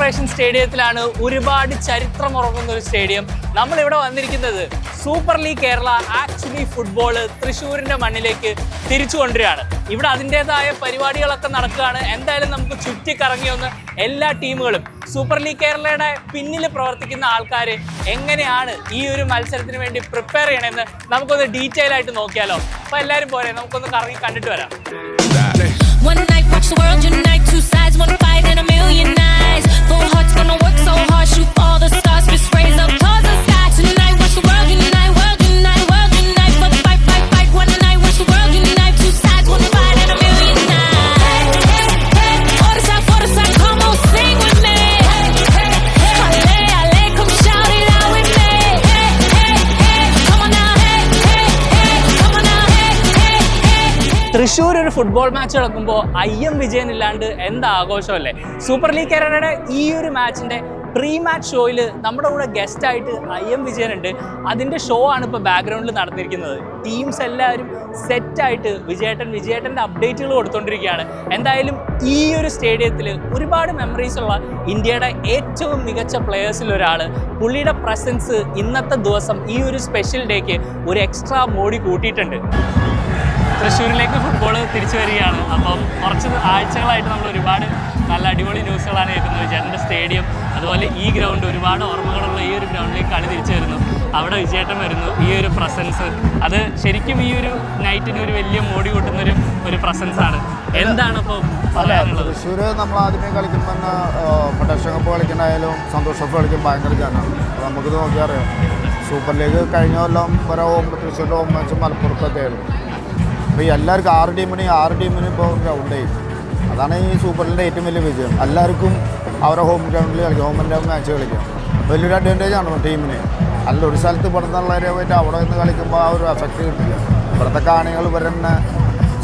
Corporation സ്റ്റേഡിയത്തിലാണ് ഒരുപാട് ചരിത്രം ഉറങ്ങുന്ന ഒരു സ്റ്റേഡിയം. നമ്മൾ ഇവിടെ വന്നിരിക്കുന്നത് super league Kerala actually football തൃശ്ശൂരിന്റെ മണ്ണിലേക്ക് തിരിച്ചു കൊണ്ടുവരികയാണ്. ഇവിടെ അതിന്റെതായ പരിപാടികളൊക്കെ നടക്കുകയാണ്. എന്തായാലും നമുക്ക് ചുറ്റിക്കറങ്ങി ഒന്ന് എല്ലാ ടീമുകളും സൂപ്പർ ലീഗ് കേരളയുടെ പിന്നിൽ പ്രവർത്തിക്കുന്ന ആൾക്കാർ എങ്ങനെയാണ് ഈ ഒരു മത്സരത്തിന് വേണ്ടി പ്രിപ്പയർ ചെയ്യണമെന്ന് നമുക്കൊന്ന് ഡീറ്റെയിൽ ആയിട്ട് നോക്കിയാലോ. അപ്പൊ എല്ലാവരും പോരെ നമുക്കൊന്ന് കറങ്ങി കണ്ടിട്ട് വരാം. തൃശ്ശൂർ ഒരു ഫുട്ബോൾ മാച്ച് നടക്കുമ്പോൾ ഐ എം വിജയൻ ഇല്ലാണ്ട് എന്താ ആഘോഷമല്ലേ? സൂപ്പർ ലീഗ് കേരളയുടെ ഈ ഒരു മാച്ചിന്റെ പ്രീ മാച്ച് ഷോയിൽ നമ്മുടെ കൂടെ ഗസ്റ്റ് ആയിട്ട് ഐ എം വിജയൻ ഉണ്ട് അതിന്റെ ഷോ ആണ് ഇപ്പോൾ ബാക്ക്ഗ്രൗണ്ടിൽ നടന്നിരിക്കുന്നത്. ടീംസ് എല്ലാവരും സെറ്റായിട്ട് വിജയേട്ടൻ വിജയേട്ടന്റെ അപ്ഡേറ്റുകൾ കൊടുത്തുകൊണ്ടിരിക്കുകയാണ് എന്തായാലും ഈ ഒരു സ്റ്റേഡിയത്തിൽ ഒരുപാട് മെമ്മറീസ് ഉള്ള ഇന്ത്യയുടെ ഏറ്റവും മികച്ച പ്ലെയേഴ്സിൽ ഒരാൾ പുള്ളിയുടെ പ്രസൻസ് ഇന്നത്തെ ദിവസം ഈ ഒരു സ്പെഷ്യൽ ഡേക്ക് ഒരു എക്സ്ട്രാ മോടി കൂട്ടിയിട്ടുണ്ട്. തൃശ്ശൂരിലേക്ക് ഫുട്ബോൾ തിരിച്ചു വരികയാണ്. അപ്പം കുറച്ച് ആഴ്ചകളായിട്ട് നമ്മൾ ഒരുപാട് നല്ല അടിപൊളി ന്യൂസുകളാണ് കേൾക്കുന്നത്. വിജയേട്ടന്റെ സ്റ്റേഡിയം അതുപോലെ ഈ ഗ്രൗണ്ട് ഒരുപാട് ഓർമ്മകളുള്ള ഈ ഒരു ഗ്രൗണ്ടിലേക്ക് കളി തിരിച്ചു വരുന്നു. അവിടെ വിജയേട്ടൻ വരുന്നു. ഈ ഒരു പ്രസൻസ് അത് ശരിക്കും ഈ ഒരു നൈറ്റിന് ഒരു വലിയ മോടി കൂട്ടുന്ന ഒരു ഒരു പ്രസൻസ് ആണ്. എന്താണ് ഇപ്പോൾ പറയാനുള്ളത്? തൃശ്ശൂർ നമ്മൾ ആദ്യമേ കളിക്കുമ്പോൾ തന്നെ ഫെഡറേഷൻ കപ്പ് കളിക്കണായാലും സന്തോഷ് കപ്പ് കളിക്കും ഭയങ്കര ജനമാണ് നമുക്കിത് നോക്കിയാൽ അറിയാം സൂപ്പർ ലീഗ് കഴിഞ്ഞ കൊല്ലം വരെ ഹോം തൃശ്ശൂരിന്റെ ഹോം മാച്ച് മലപ്പുറത്തൊക്കെ ആയിരുന്നു. അപ്പോൾ ഈ എല്ലാവർക്കും ആറ് ടീമിന് ആറ് ടീമിന് ഇപ്പോൾ ഗ്രൗണ്ട് അതാണ് ഈ സൂപ്പർ ഏറ്റവും വലിയ വിജയം. എല്ലാവർക്കും അവരുടെ ഹോം ഗ്രൗണ്ടിൽ കളിക്കാം ഹോം മാച്ച് കളിക്കാം. വലിയൊരു അഡ്വാന്റേജ് ആണ് ടീമിന് അല്ല ഒരു സ്ഥലത്ത് ഇവിടുന്നുള്ളവരെ പോയിട്ട് അവിടെ നിന്ന് കളിക്കുമ്പോൾ ആ ഒരു എഫക്റ്റ് കിട്ടില്ല. ഇവിടുത്തെ കാണികൾ ഇവർ തന്നെ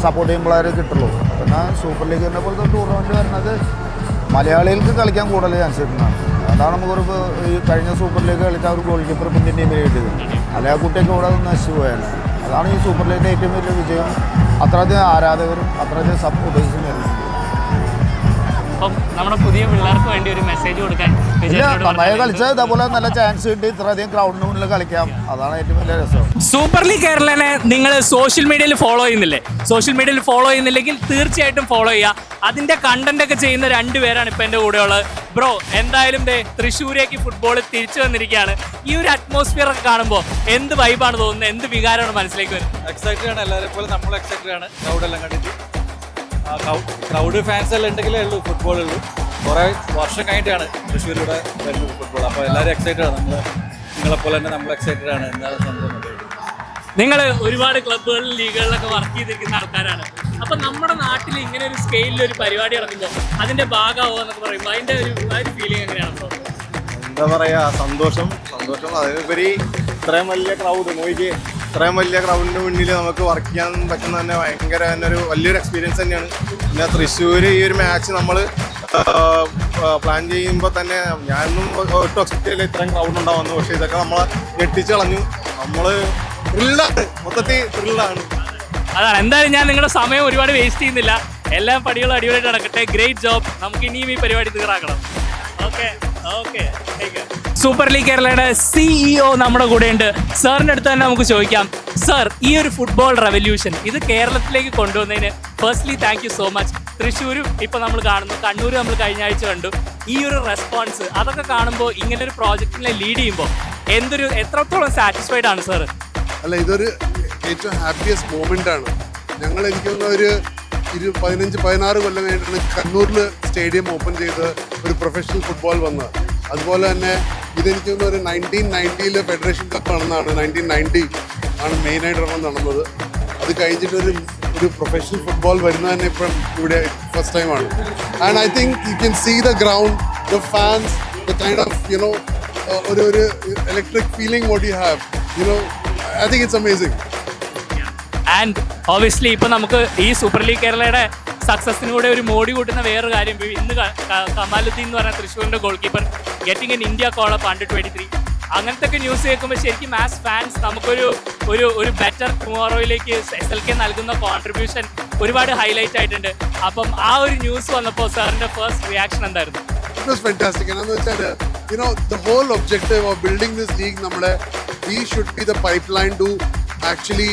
സപ്പോർട്ട് ചെയ്യുമ്പോഴേ കിട്ടുള്ളൂ. പിന്നെ സൂപ്പർ ലീഗിനെ പോലത്തെ ടൂർണമെന്റ് വരുന്നത് മലയാളികൾക്ക് കളിക്കാൻ കൂടുതൽ ചാൻസ് കിട്ടുന്നതാണ്. അതാണ് നമുക്കൊരു ഈ കഴിഞ്ഞ സൂപ്പർ ലീഗ് കളിച്ച ഒരു ഗോൾ കീപ്പർ പിന്നെ ടീമിൽ കിട്ടിയത്. അല്ലെ ആ കുട്ടിയൊക്കെ ഇവിടെ നശിച്ചു പോയാണ്. അതാണ് ഈ സൂപ്പർ ലീഗിന്റെ ഏറ്റവും വലിയ വിജയം. അത്രയധികം ആരാധകരും അത്രയധികം സപ്പോർട്ടേഴ്സും വരുന്നുണ്ട് അപ്പം നമ്മുടെ പുതിയ പിള്ളേർക്ക് വേണ്ടി ഒരു മെസ്സേജ് കൊടുക്കാൻ നന്നായി. കളിച്ചാൽ ഇതേപോലെ നല്ല ചാൻസ് കിട്ടി. ഇത്രയധികം മുന്നിൽ കളിക്കാം. അതാണ് ഏറ്റവും വലിയ രസം. സൂപ്പർ ലീഗ് കേരളനെ നിങ്ങൾ സോഷ്യൽ മീഡിയയിൽ ഫോളോ ചെയ്യുന്നില്ലേ? സോഷ്യൽ മീഡിയയിൽ ഫോളോ ചെയ്യുന്നില്ലെങ്കിൽ തീർച്ചയായിട്ടും ഫോളോ ചെയ്യുക. അതിന്റെ കണ്ടന്റ് ഒക്കെ ചെയ്യുന്ന രണ്ടുപേരാണ് ഇപ്പൊ എന്റെ കൂടെ ഉള്ളത്. ബ്രോ എന്തായാലും ദേ തൃശ്ശൂരേക്ക് ഫുട്ബോൾ തിരിച്ചു വന്നിരിക്കുകയാണ്. ഈ ഒരു അറ്റ്മോസ്ഫിയർ ഒക്കെ കാണുമ്പോൾ എന്ത് വൈബാണ് തോന്നുന്നത്? എന്ത് വികാരമാണ് മനസ്സിലേക്ക് വരുന്നത്? എക്സൈറ്റഡ് ആണ്. എല്ലാവരും പോലെ നമ്മൾ എക്സൈറ്റഡ് ആണ്. ക്രൗഡ് എല്ലാം കണ്ടിട്ട്. ക്രൗഡ് ഫാൻസ് എല്ലാം ഉണ്ടെങ്കിലേ ഉള്ളൂ ഫുട്ബോൾ ഉള്ളൂ. കുറേ വർഷം കഴിഞ്ഞിട്ടാണ് തൃശ്ശൂരിലൂടെ വരുന്നത് ഫുട്ബോൾ അപ്പോൾ എല്ലാവരും എക്സൈറ്റഡ് ആണ്. നമ്മൾ നിങ്ങളെ പോലെ തന്നെ നമ്മൾ എക്സൈറ്റഡ് ആണ്. എന്താണ് സംഭവം? നിങ്ങൾ ഒരുപാട് ക്ലബുകളിൽ ലീഗുകളിലൊക്കെ വർക്ക് ചെയ്തിരിക്കുന്ന ആൾക്കാരാണ്. അപ്പൊ നമ്മുടെ നാട്ടിൽ ഇങ്ങനെ ഒരു സ്കെയിലിൽ ഒരു പരിപാടി നടക്കുമ്പോൾ അതിന്റെ ഭാഗമാവുക എന്നൊക്കെ പറയുമ്പോൾ അതിന്റെ ഒരു ഫീലിംഗ് എങ്ങനെയാണ് എന്താ പറയാ സന്തോഷം. സന്തോഷം. അതിനുപരി ഇത്രയും വലിയ ക്രൗഡ് നോക്കി ഇത്രയും വലിയ ഗ്രൗണ്ടിന് മുന്നിൽ നമുക്ക് വർക്ക് ചെയ്യാൻ പറ്റുന്ന തന്നെ ഭയങ്കര തന്നെ ഒരു വലിയൊരു എക്സ്പീരിയൻസ് തന്നെയാണ്. പിന്നെ തൃശ്ശൂർ ഈ ഒരു മാച്ച് നമ്മൾ പ്ലാൻ ചെയ്യുമ്പോൾ തന്നെ ഞാനൊന്നും ഒട്ടും എക്സ്പെക്ട് ചെയ്യില്ല ഇത്രയും ക്രൗഡ് ഉണ്ടാവുന്നു. പക്ഷേ ഇതൊക്കെ നമ്മളെ ഞെട്ടിച്ച് കളഞ്ഞു. നമ്മൾ ത്രില്ലാണ് മൊത്തത്തിൽ ത്രില്ലാണ് അതാണ്. എന്തായാലും ഞാൻ നിങ്ങളുടെ സമയം ഒരുപാട് വേസ്റ്റ് ചെയ്യുന്നില്ല. എല്ലാ പടികളും അടിപൊളിയായിട്ട് നടക്കട്ടെ. ഗ്രേറ്റ് ജോബ് നമുക്ക് ഇനിയും ഈ പരിപാടി തീറാക്കണം. ഓക്കെ ഓക്കെ സൂപ്പർ ലീഗ് കേരളയുടെ സിഇഒ നമ്മുടെ കൂടെയുണ്ട്. സാറിന്റെ അടുത്ത് തന്നെ നമുക്ക് ചോദിക്കാം. സാർ ഈ ഒരു ഫുട്ബോൾ റെവല്യൂഷൻ ഇത് കേരളത്തിലേക്ക് കൊണ്ടുവന്നതിന് firstly thank you so much തൃശ്ശൂരും ഇപ്പൊ നമ്മൾ കാണുന്നു. കണ്ണൂർ നമ്മൾ കഴിഞ്ഞ ആഴ്ച കണ്ടു. ഈ ഒരു റെസ്പോൺസ് അതൊക്കെ കാണുമ്പോൾ ഇങ്ങനെ ഒരു പ്രോജക്റ്റിനെ ലീഡ് ചെയ്യുമ്പോൾ എന്തൊരു എത്രത്തോളം സാറ്റിസ്ഫൈഡ് ആണ് സാർ അല്ല ഇതൊരു ഏറ്റവും ഹാപ്പിയസ്റ്റ് മൂമെന്റ് ആണ്. ഞങ്ങൾ എനിക്ക് ഒരു ഇരു പതിനഞ്ച് പതിനാറ് കൊല്ലം കഴിഞ്ഞിട്ടാണ് കണ്ണൂരിൽ സ്റ്റേഡിയം ഓപ്പൺ ചെയ്ത് ഒരു പ്രൊഫഷണൽ ഫുട്ബോൾ വന്നത്. അതുപോലെ തന്നെ ഇതെനിക്ക് തോന്നുന്നു ഒരു നയന്റീൻ നയന്റിയിൽ ഫെഡറേഷൻ കപ്പ് നടന്നതാണ് നയന്റീൻ നയന്റി ആണ് മെയിനായിട്ട് ഒരെണ്ണം നടന്നത്. അത് കഴിഞ്ഞിട്ട് ഒരു ഒരു പ്രൊഫഷണൽ ഫുട്ബോൾ വരുന്നത് തന്നെ ഇപ്പം ഇവിടെ ഫസ്റ്റ് ടൈമാണ് and I think you can see the ground the fans the kind of you know ഒരു ഒരു electric feeling what you have you know I think it's amazing and obviously ഇപ്പൊ നമുക്ക് ഈ സൂപ്പർ ലീഗ് കേരളയുടെ സക്സസിനൂടെ ഒരു മോടി കൂട്ടുന്ന വേറൊരു കാര്യം. ഇന്ന് കമാലുദ്ദീൻ എന്ന് പറഞ്ഞ തൃശ്ശൂരിന്റെ goal keeper getting in India call up hundred twenty three അങ്ങനത്തെ ഒക്കെ ന്യൂസ് കേൾക്കുമ്പോൾ ശരിക്കും ആസ് ഫാൻസ് നമുക്കൊരു ഒരു ഒരു ബെറ്റർ ടുമോറോയിലേക്ക് എസ് എൽ കെ നൽകുന്ന കോൺട്രിബ്യൂഷൻ ഒരുപാട് ഹൈലൈറ്റ് ആയിട്ടുണ്ട്. അപ്പം ആ ഒരു ന്യൂസ് വന്നപ്പോൾ സാറിന്റെ ഫസ്റ്റ് റിയാക്ഷൻ എന്തായിരുന്നു? ദാറ്റ് വാസ് ഫാന്റാസ്റ്റിക് എന്നാന്ന് വെച്ചാൽ you know the whole objective of building this league നമ്മുടെ should be the pipeline to actually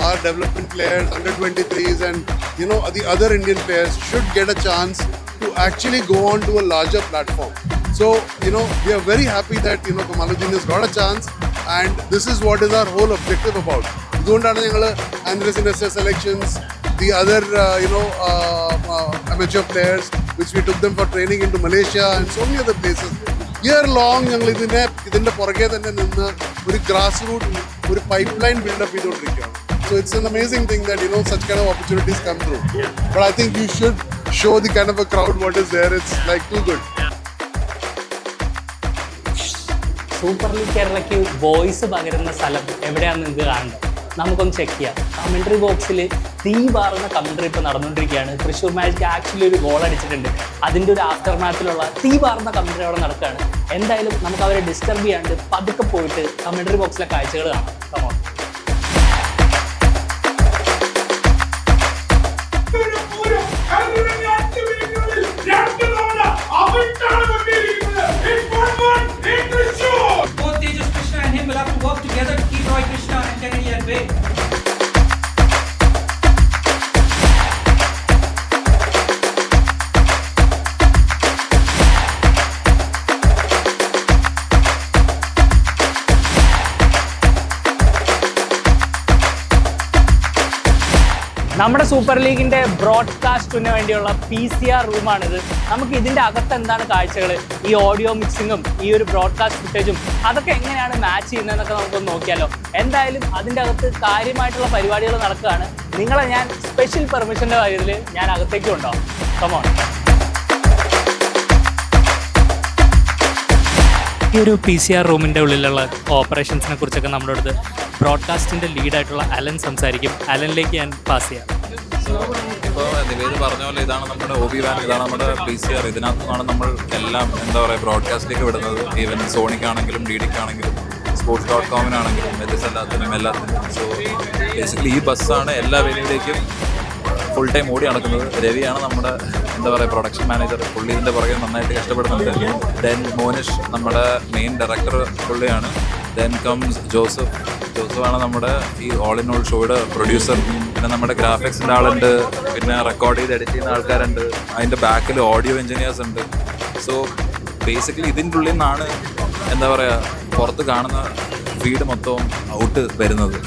our development players, under 23s, and you know the other Indian players should get a chance to actually go on to a larger platform. So you know we are very happy that you know Kamaluddin has got a chance, and this is what is our whole objective about. ഇതുകൊണ്ടാണ് ഞങ്ങൾ ആൻഡ്രസിൻ്റെ selections the other you know amateur players which we took them for training into Malaysia and so many other places. Year long ഞങ്ങൾ ഇതിനെ ഇതിന്റെ പുറകെ തന്നെ നിന്ന് ഒരു grass root ഒരു പൈപ്പ് ലൈൻ ബിൽഡപ്പ് ചെയ്തുകൊണ്ടിരിക്കുകയാണ് so it's an amazing thing that you know such kind of opportunities come through but I think you should show the kind of a crowd what is there it's like too good Super league കേരളയ്ക്ക് voice പകരുന്ന സ്ഥലം എവിടെയാണെന്ന് നിങ്ങൾക്ക് കാണണ്ടേ നമുക്കൊന്ന് check ചെയ്യാം. Commentary ബോക്സിൽ തീ പാറുന്ന commentary ഇപ്പോൾ നടന്നുകൊണ്ടിരിക്കുകയാണ്. തൃശ്ശൂർ മാജിക്ക് ആക്ച്വലി ഒരു ഗോൾ അടിച്ചിട്ടുണ്ട്. അതിന്റെ ഒരു ആഫ്റ്റർ മാച്ചിലുള്ള തീ പാറുന്ന കമൻട്രി അവിടെ നടക്കുകയാണ്. എന്തായാലും നമുക്ക് അവരെ ഡിസ്റ്റർബ് ചെയ്യാണ്ട് പതുക്കെ പോയിട്ട് കമൻട്രി ബോക്സിലെ കാഴ്ചകൾ കാണാം. നമ്മുടെ സൂപ്പർ ലീഗിന്റെ ബ്രോഡ്കാസ്റ്റിന് വേണ്ടിയുള്ള പി സി ആർ റൂമാണിത്. നമുക്ക് ഇതിന്റെ അകത്ത് എന്താണ് കാഴ്ചകൾ? ഈ ഓഡിയോ മിക്സിങ്ങും ഈ ഒരു ബ്രോഡ്കാസ്റ്റ് ഫുട്ടേജും അതൊക്കെ എങ്ങനെയാണ് മാച്ച് ചെയ്യുന്നതെന്നൊക്കെ നമുക്കൊന്ന് നോക്കിയാലോ. എന്തായാലും അതിന്റെ അകത്ത് കാര്യമായിട്ടുള്ള പരിപാടികൾ നടക്കുകയാണ്. നിങ്ങളെ ഞാൻ സ്പെഷ്യൽ പെർമിഷന്റെ കാര്യത്തിൽ ഞാൻ അകത്തേക്ക് ഉണ്ടാവും കമോൺ ഈ ഒരു പി സി ആർ റൂമിന്റെ ഉള്ളിലുള്ള ഓപ്പറേഷൻസിനെ കുറിച്ചൊക്കെ നമ്മുടെ അടുത്ത് ബ്രോഡ്കാസ്റ്റിന്റെ ലീഡായിട്ടുള്ള അലൻ സംസാരിക്കും. അലനിലേക്ക് ഞാൻ പാസ് ചെയ്യാം. ഇപ്പോൾ നിവേദ് പറഞ്ഞ പോലെ ഇതാണ് നമ്മുടെ ഒ ബി വാൻ ഇതാണ് നമ്മുടെ പി സി ആർ ഇതിനകത്ത് നമ്മൾ എല്ലാം എന്താ പറയുക ബ്രോഡ്കാസ്റ്റിലേക്ക് വിടുന്നത്. ഈവൻ സോണിക്കാണെങ്കിലും ഡി ഡിക്കാണെങ്കിലും സ്പോർട്സ് ഡോട്ട് കോമിനാണെങ്കിലും വ്യത്യസ്ത എല്ലാത്തിനും എല്ലാത്തിനും. സോ ബേസിക്കലി ഈ ബസ്സാണ് എല്ലാ വേലയിലേക്കും ഫുൾ ടൈം ഓടി നടക്കുന്നത്. രവിയാണ് നമ്മുടെ എന്താ പറയുക പ്രൊഡക്ഷൻ മാനേജർ പുള്ളി ഇതിന്റെ പുറകെ നന്നായിട്ട് കഷ്ടപ്പെടുന്നുണ്ട്. ദെൻ മോനിഷ് നമ്മുടെ മെയിൻ ഡയറക്ടർ പുള്ളിയാണ്. ദെൻ കംസ് ജോസഫ് ജോസഫാണ് നമ്മുടെ ഈ ഓൾ ഇൻ ഓൾ ഷോയുടെ പ്രൊഡ്യൂസർ പിന്നെ നമ്മുടെ ഗ്രാഫിക്സിന്റെ ആളുണ്ട്. പിന്നെ റെക്കോർഡ് ചെയ്ത് എഡിറ്റ് ചെയ്യുന്ന ആൾക്കാരുണ്ട്. അതിന്റെ ബാക്കിൽ ഓഡിയോ എഞ്ചിനീയേഴ്സ് ഉണ്ട്. സോ ബേസിക്കലി ഇതിന്റെ ഉള്ളിൽ നിന്നാണ് എന്താ പറയുക പുറത്ത് കാണുന്ന ഫീഡ് മൊത്തവും ഔട്ട് വരുന്നത്.